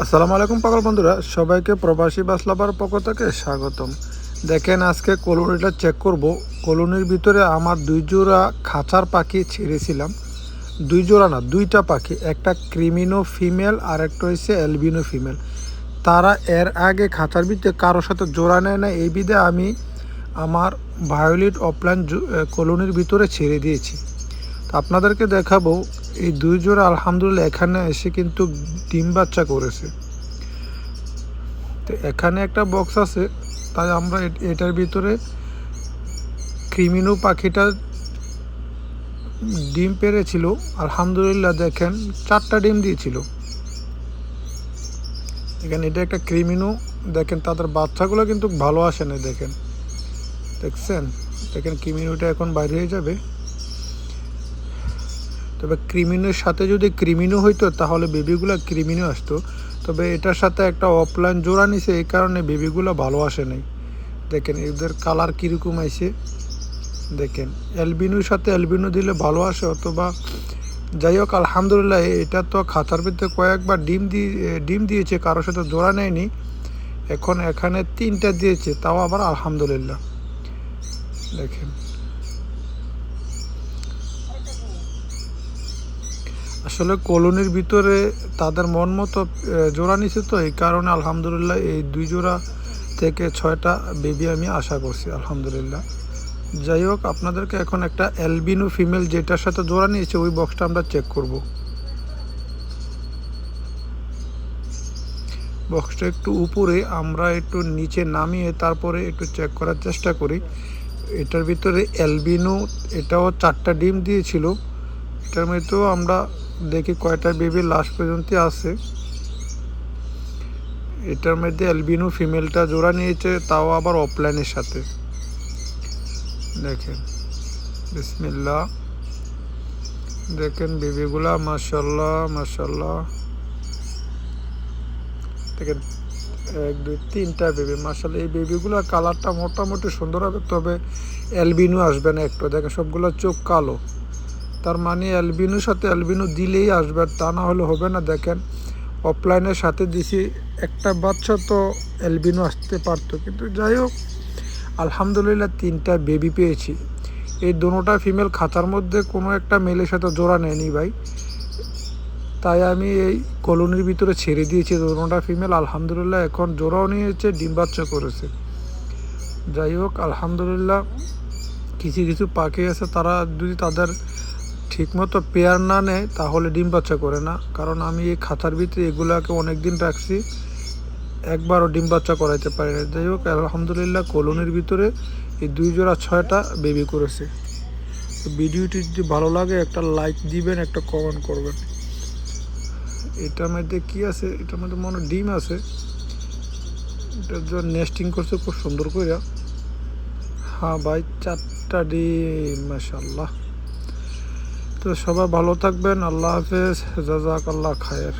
আসসালামু আলাইকুম পাগল বন্ধুরা, সবাইকে প্রবাসী বাসলাবার পক্ষ থেকে স্বাগতম। দেখেন, আজকে কলোনিটা চেক করব। কলোনির ভিতরে আমার দুই জোড়া খাঁচার পাখি ছেড়েছিলাম। দুই জোড়া না, দুইটা পাখি, একটা ক্রিমিনো ফিমেল আর একটা হচ্ছে অ্যালবিনো ফিমেল। তারা এর আগে খাঁচার ভিতরে কারোর সাথে জোড়া নেয় না এই বিধে আমি আমার ভায়োলিট অফলাইন কলোনির ভিতরে ছেড়ে দিয়েছি। আপনাদেরকে দেখাবো এই দুই জোড়া আলহামদুলিল্লাহ এখানে এসে কিন্তু ডিম বাচ্চা করেছে। তো এখানে একটা বক্স আছে, তাই আমরা এটার ভিতরে ক্রিমিনু পাখিটা ডিম পেরেছিল। আলহামদুলিল্লাহ দেখেন, চারটা ডিম দিয়েছিল। এখানে এটা একটা ক্রিমিনু। দেখেন, তাদের বাচ্চাগুলো কিন্তু ভালো আসে না দেখেন। দেখছেন? দেখেন, ক্রিমিনুটা এখন বাইরে হয়ে যাবে। তবে ক্রিমিনোর সাথে যদি ক্রিমিনো হইতো, তাহলে বেবিগুলো ক্রিমিনো আসতো। তবে এটার সাথে একটা অফলাইন জোড়া নিছে, এই কারণে বেবিগুলো ভালো আসে নাই। দেখেন, এদের কালার কীরকম আইছে। দেখেন, অ্যালবিনোর সাথে অ্যালবিনো দিলে ভালো আসে, অথবা যাই হোক, আলহামদুলিল্লাহ, এটা তো খাতার ভিতরে কয়েকবার ডিম দিয়ে ডিম দিয়েছে, কারোর সাথে জোড়া নেয়নি। এখন এখানে তিনটা দিয়েছে, তাও আবার আলহামদুলিল্লাহ। দেখেন। আসলে কলোনির ভিতরে তাদের মন মতো জোড়া নিছে তো, এই কারণে আলহামদুলিল্লাহ এই দুই জোড়া থেকে ছয়টা বেবি আমি আশা করছি, আলহামদুলিল্লাহ। যাই হোক, আপনাদেরকে এখন একটা অ্যালবিনো ফিমেল যেটার সাথে জোড়া নিয়েছে, ওই বক্সটা আমরা চেক করব। বক্সটা একটু উপরে, আমরা একটু নিচে নামিয়ে তারপরে একটু চেক করার চেষ্টা করি। এটার ভিতরে অ্যালবিনো এটাও চারটা ডিম দিয়েছিল। এটার মধ্যেও আমরা দেখি কয়টা বেবি লাস্ট পর্যন্ত আছে। এটার মধ্যে অ্যালবিনো ফিমেলটা জোড়া নিয়েছে, তাও আবার অফলাইনের সাথে। দেখেন বিসমিল্লা দেখেন বেবিগুলা মাশাল্লাহ মাশাল্লাহ দেখেন, এক, দুই, তিনটা বেবি মাশাল্লাহ এই বেবিগুলো কালারটা মোটামুটি সুন্দর হবে, তবে অ্যালবিনো আসবে না একটু। দেখেন সবগুলো চোখ কালো। তার মানে অ্যালবিনোর সাথে অ্যালবিনো দিলেই আসবে, আর তা না হলে হবে না। দেখেন অফলাইনের সাথে দিছি, একটা বাচ্চা তো অ্যালবিনো আসতে পারতো। কিন্তু যাই হোক, আলহামদুলিল্লাহ তিনটা বেবি পেয়েছি। এই দুটোটা ফিমেল খাতার মধ্যে কোনো একটা মেলের সাথে জোড়া নেয়নি ভাই। তাই আমি এই কলোনির ভিতরে ছেড়ে দিয়েছি দুটোটা ফিমেল আলহামদুলিল্লাহ এখন জোড়াও নিয়েছে, ডিম বাচ্চা করেছে। যাই হোক, আলহামদুলিল্লাহ, কিছু কিছু পাখি আছে, তারা যদি তাদের ঠিকমতো পেয়ার না নেয়, তাহলে ডিম বাচ্চা করে না। কারণ আমি এই খাতার ভিতরে এগুলাকে অনেক দিন রাখছি, একবারও ডিম বাচ্চা করাইতে পারি না যাই হোক, আলহামদুলিল্লাহ কলোনির ভিতরে এই দুই জোড়া ছয়টা বেবি করেছে। ভিডিওটি যদি ভালো লাগে, একটা লাইক দিবেন, একটা কমেন্ট করবেন। এটার মধ্যে কি আছে? এটার মধ্যে মনে ডিম আছে। এটার জন্য নেস্টিং করছে, খুব সুন্দর করে হ্যাঁ ভাই, চারটা ডিম মাশাল্লাহ তো সবাই ভালো থাকবেন আল্লাহ হাফেজ জাজাক আল্লাহ খায়ের।